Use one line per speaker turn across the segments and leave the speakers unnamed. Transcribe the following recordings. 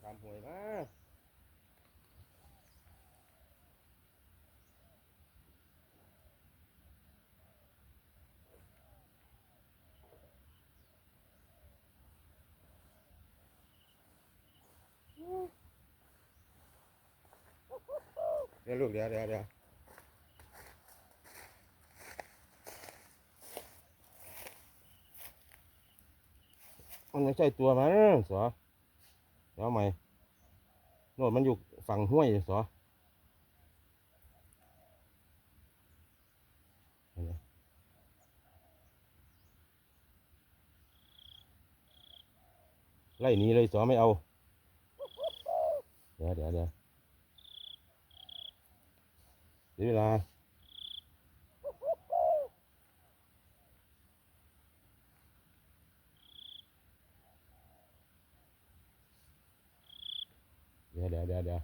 ถามหวยมาเดี๋ยวลูกเดี๋ยวเดี๋ยวเดี๋ยวมันไม่ใช่ตัวมันสอ เดี๋ยวเอาใหม่โน่นมันอยู่ฝั่งห้วยสอไล่หนีเลยสอไม่เอา เดี๋ยวเดี๋ยวเดี๋ยวเสียเวลา เดี๋ยวเดี๋ยวเดี๋ยวเดี๋ยว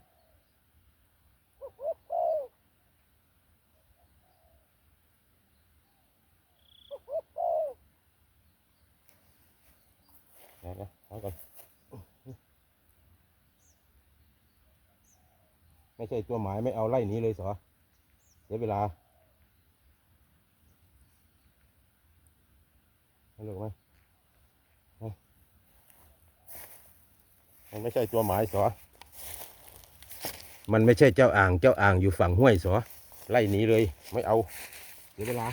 เดี๋ยวเอาก่อนไม่ใช่ตัวหมายไม่เอาไล่หนี้เลยสอเสียเวลาให้ลูกไหมมันไม่ใช่ตัวหมายสอ มันไม่ใช่เจ้าอ่างเจ้าอ่างอยู่ฝั่งห้วยสอไล่หนีเลยไม่เอาเสียเวลา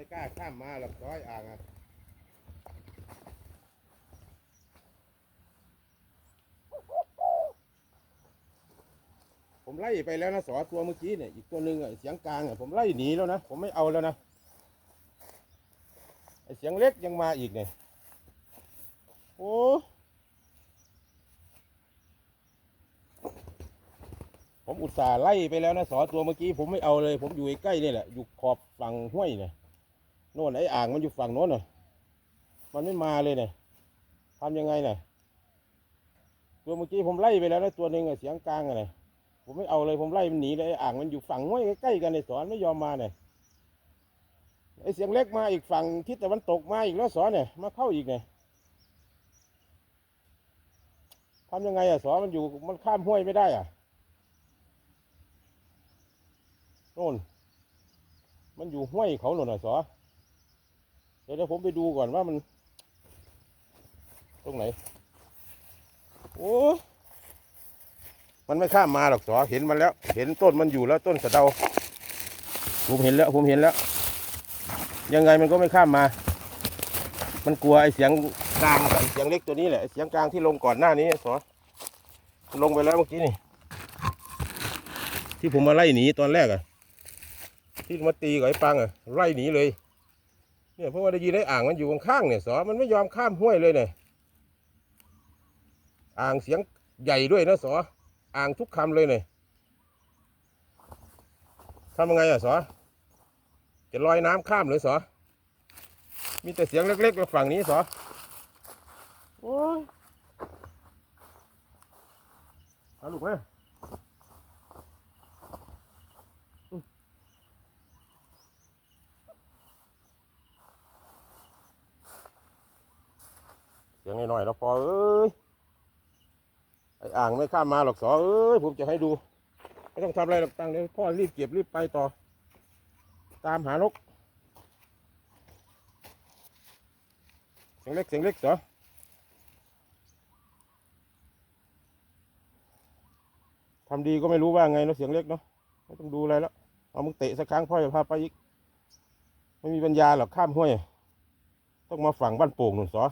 ไม่กล้าข้ามมาหรอกร้อยอ่างอะผมไล่ไปแล้วนะสอตัวเมื่อกี้เนี่ยอีกตัวหนึ่งอะเสียงกลางอะผมไล่หนีแล้วนะผมไม่เอาแล้วนะไอเสียงเล็กยังมาอีกเนี่ยโอ้ผมอุตส่าห์ไล่ไปแล้วนะสอตัวเมื่อกี้ผมไม่เอาเลย ผมอยู่ใกล้นี่แหละอยู่ขอบฝั่งห้วยเนี่ย โน่นไอ้อ่างมันอยู่ฝั่งโน้นน่ะมันไม่มาเลยเนี่ยทำยังไงเนี่ยตัวเมื่อกี้ผมไล่ไปแล้วนะตัวหนึ่งอะเสียงกลางอะเนี่ยผมไม่เอาเลยผมไล่มันหนีเลยไอ้อ่างมันอยู่ฝั่งห้วยใกล้ๆกันในสอนไม่ยอมมาเนี่ยไอเสียงเล็กมาอีกฝั่งทิศตะวันตกมาอีกแล้วสอนเนี่ยมาเข้าอีกเนี่ยทำยังไงอะสอนมันอยู่มันข้ามห้วยไม่ได้อะโน่นมันอยู่ห้วยเขาหน่นอะสอเดี๋ยวเดี๋ยวผมไปดูก่อนว่ามัน ตรงไหน โอ้มันไม่ข้ามมาหรอกสอเห็นมันแล้ว เห็นต้นมันอยู่แล้วต้นสะเดา ผมเห็นแล้ว ผมเห็นแล้ว ยังไงมันก็ไม่ข้ามมา มันกลัวไอ้เสียงกลางกับไอ้เสียงเล็กตัวนี้แหละไอ้เสียงกลางที่ลงก่อนหน้านี้สอลงไปแล้วเมื่อกี้นี่ ที่ผมมาไล่หนีตอนแรกอะที่มาตีกับไอ้ปังอะไล่หนีเลย เนี่ยเพราะว่าได้ยินไอ้อ่างมันอยู่ข้างๆเนี่ยสอมันไม่ยอมข้ามห้วยเลยเนี่ยอ่างเสียงใหญ่ด้วยนะสออ่างทุกคำเลยเนี่ยทำยังไงอะสอจะลอยน้ำข้ามหรือสอมีแต่เสียงเล็กๆไปฝั่งนี้สอโอ้ยเอาลูกไหมอืมเสียงน่อยๆแล้วพอเอ้ยไอ้อ่างไม่ข้ามมาหรอกสอเอ้ยผมจะให้ดู ไม่ต้องทำอะไรหรอกตังเดี๋ยวพ่อรีบเก็บรีบไปต่อ ตามหานกเสียงเล็กเสียงเล็กสอทำดีก็ไม่รู้ว่าไงเนาะเสียงเล็กเนาะไม่ต้องดูอะไรแล้วเอามึงเตะสักครั้งพ่อจะพาไปอีก ไม่มีปัญญาหรอกข้ามห้วย ต้องมาฝั่งบ้านโป่งหนุนสอ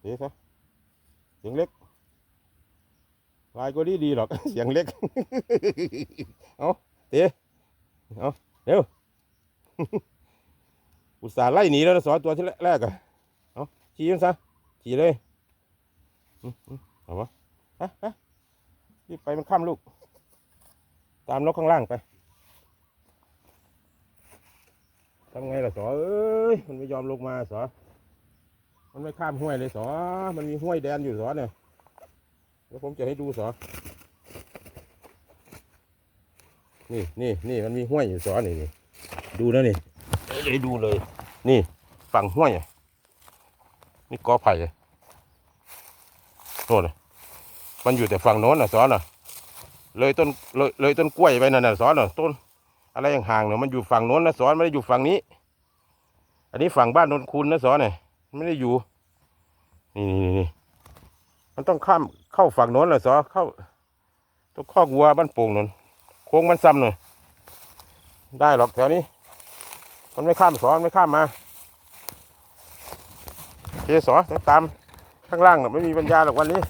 เสียซะเสียงเล็กลายก็ดีดีหรอกเสียงเล็ก เอาเตะเอาเร็ว อุตส่าห์ไล่หนีแล้วนะสอนตัวที่แรกอะเอาขี่มันซะขี่เลยเอาวะฮะฮะรีบไปมันข้ามลูก ตามนกข้างล่างไปทำไงล่ะสอเอ้ย มันไม่ยอมลงมาสอ มันไม่ข้ามห้วยเลยสอ มันมีห้วยแดนอยู่สอเนี่ยเดี๋ยวผมจะให้ดูสอ นี่นี่นี่มันมีห้วยอยู่สอนี่นี่ดูนะนี่เดี๋ยวจะให้ดูเลย นี่ฝั่งห้วยนี่กอไผ่โน่นมันอยู่แต่ฝั่งโน้นน่ะสอน่ะ เลยต้นเลยเลยต้นกล้วยไปนั่นน่ะสอน่ะต้น อะไรอย่างห่างเนี่ยมันอยู่ฝั่งโน้นนะสอนไม่ได้อยู่ฝั่งนี้ อันนี้ฝั่งบ้านนนคุณนะสอนเนี่ยไม่ได้อยู่ นี่นี่นี่มันต้องข้ามเข้าฝั่งโน้นเลยสอเข้าตัวข้อกวัวบ้านโป่งนนโค้งมันซ้ำหน่อยได้หรอกแถวนี้ มันไม่ข้ามสอนไม่ข้ามมาเคสอจะตามข้างล่างน่ะไม่มีปัญญาหรอกวันนี้